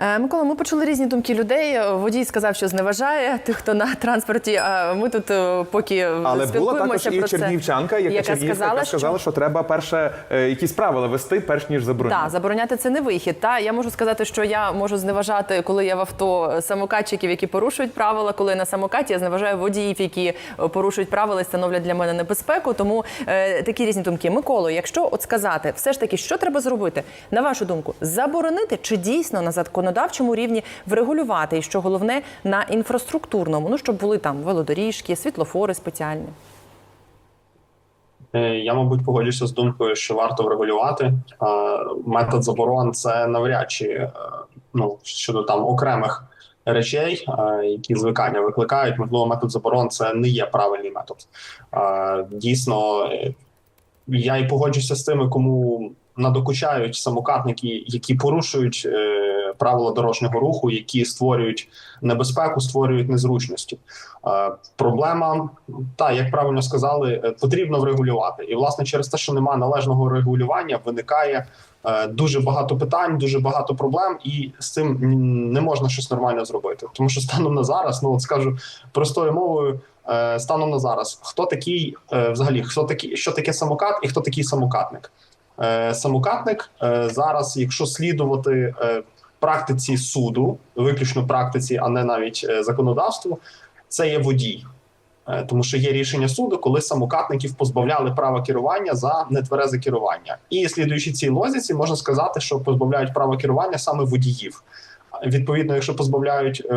Е, Микола, ми почули різні думки людей. Водій сказав, що зневажає тих, хто на транспорті. А ми тут е, поки Але була також і про це. чернівчанка, яка, яка сказала, яка сказала, що... треба перше е, якісь правила вести, перш ніж заборонити. Так, забороняти це не вихід. Та я можу сказати, що я можу зневажати, коли я в авто самокатчиків, які порушують правила. Коли на самокаті я зневажаю водіїв, які порушують правила і становлять для мене небезпеку. Тому е, такі різні думки. Миколо, якщо от сказати, все ж таки, що треба зробити, на вашу думку, заборонити чи дійсно на законодавчому рівні врегулювати, і що головне на інфраструктурному, ну щоб були там велодоріжки, світлофори спеціальні. Е, Я, мабуть, погоджуся з думкою, що варто врегулювати. Метод заборон це навряд чи е, ну, щодо там окремих речей, е, які звикання викликають. Можливо, метод заборон це не є правильний метод. Дійсно, е, я і погоджуся з тими, кому надокучають самокатники, які порушують е, правила дорожнього руху, які створюють небезпеку, створюють незручності. Е, Проблема, та як правильно сказали, е, потрібно врегулювати. І власне через те, що немає належного регулювання, виникає е, дуже багато питань, дуже багато проблем, і з цим не можна щось нормально зробити. Тому що станом на зараз, ну от скажу простою мовою. Станом на зараз, хто такий взагалі, хто такий, що таке самокат і хто такий самокатник? Самокатник зараз, якщо слідувати практиці суду, виключно практиці, а не навіть е, законодавству, це є водій. Е, Тому що є рішення суду, коли самокатників позбавляли права керування за нетверезе керування. І слідуючи цій лозіці, можна сказати, що позбавляють права керування саме водіїв. Відповідно, якщо позбавляють е,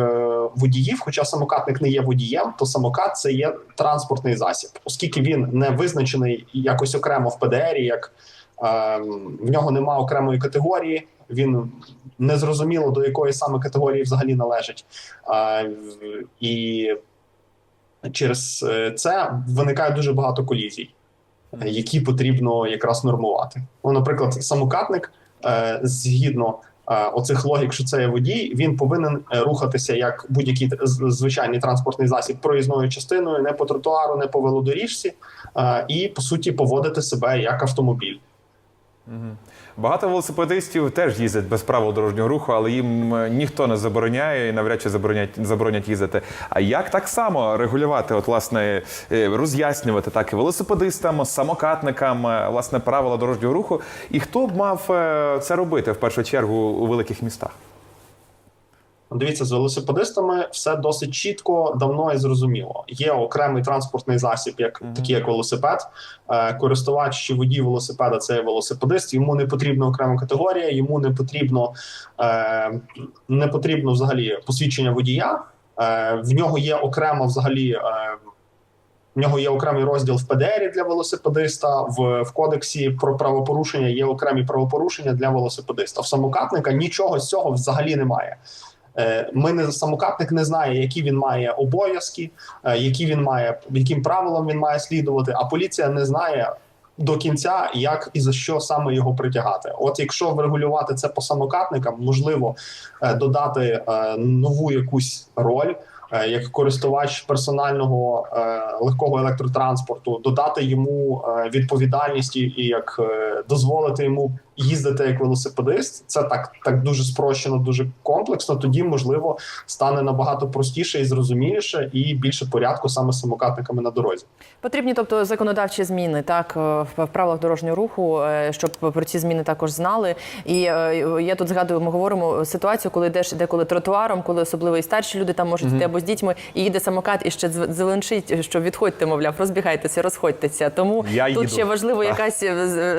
водіїв, хоча самокатник не є водієм, то самокат це є транспортний засіб, оскільки він не визначений якось окремо в ПДР, як е, в нього нема окремої категорії. Він незрозуміло до якої саме категорії взагалі належить. В- і через е, це виникає дуже багато колізій, які потрібно якраз нормувати. Ну, наприклад, самокатник е, згідно е, оцих логік, що це є водій, він повинен рухатися як будь-який звичайний транспортний засіб проїзною частиною, не по тротуару, не по велодоріжці, і по суті поводити себе як автомобіль. Багато велосипедистів теж їздять без правил дорожнього руху, але їм е, ніхто не забороняє і навряд чи заборонять, заборонять їздити. А як так само регулювати, от власне е, роз'яснювати так і велосипедистам, самокатникам, е, власне, правила дорожнього руху? І хто б мав це робити в першу чергу у великих містах? Дивіться, з велосипедистами все досить чітко, давно і зрозуміло. Є окремий транспортний засіб, як такий як велосипед. Е, користувач чи водій велосипеда це є велосипедист. Йому не потрібна окрема категорія, йому не потрібно е, не потрібно взагалі посвідчення водія. Е, в нього є окремо взагалі. В нього є окремий розділ в ПДРі для велосипедиста. В, в кодексі про правопорушення є окремі правопорушення для велосипедиста. В самокатника нічого з цього взагалі немає. Е, Ми не самокатник не знає, які він має обов'язки, е, які він має, яким правилам він має слідувати. А поліція не знає до кінця, як і за що саме його притягати. От якщо врегулювати це по самокатникам, можливо е, додати нову якусь роль. Як користувач персонального легкого електротранспорту, додати йому відповідальність і як дозволити йому їздити як велосипедист, це так, так дуже спрощено, дуже комплексно. Тоді можливо стане набагато простіше і зрозуміліше, і більше порядку саме самокатниками на дорозі. Потрібні, тобто, законодавчі зміни, так е, в правилах дорожнього руху, е, щоб про ці зміни також знали. І е, я тут згадую, ми говоримо ситуацію, коли йдеш деколи тротуаром, коли особливо і старші люди там можуть йти або з дітьми, і їде самокат, і ще зеленчить, що відходьте, мовляв, розбігайтеся, розходьтеся. Тому Я тут їду. ще важливо якась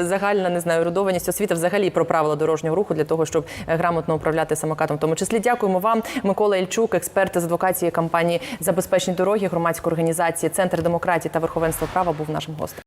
загальна не знаю, родованість освіта взагалі про правила дорожнього руху для того, щоб е, грамотно управляти самокатом. В тому числі дякуємо вам, Микола Ільчук, експерт з адвокації компанії «Забезпечні дороги, громадської організації Центр демократії та верховенства права був нашим гостем.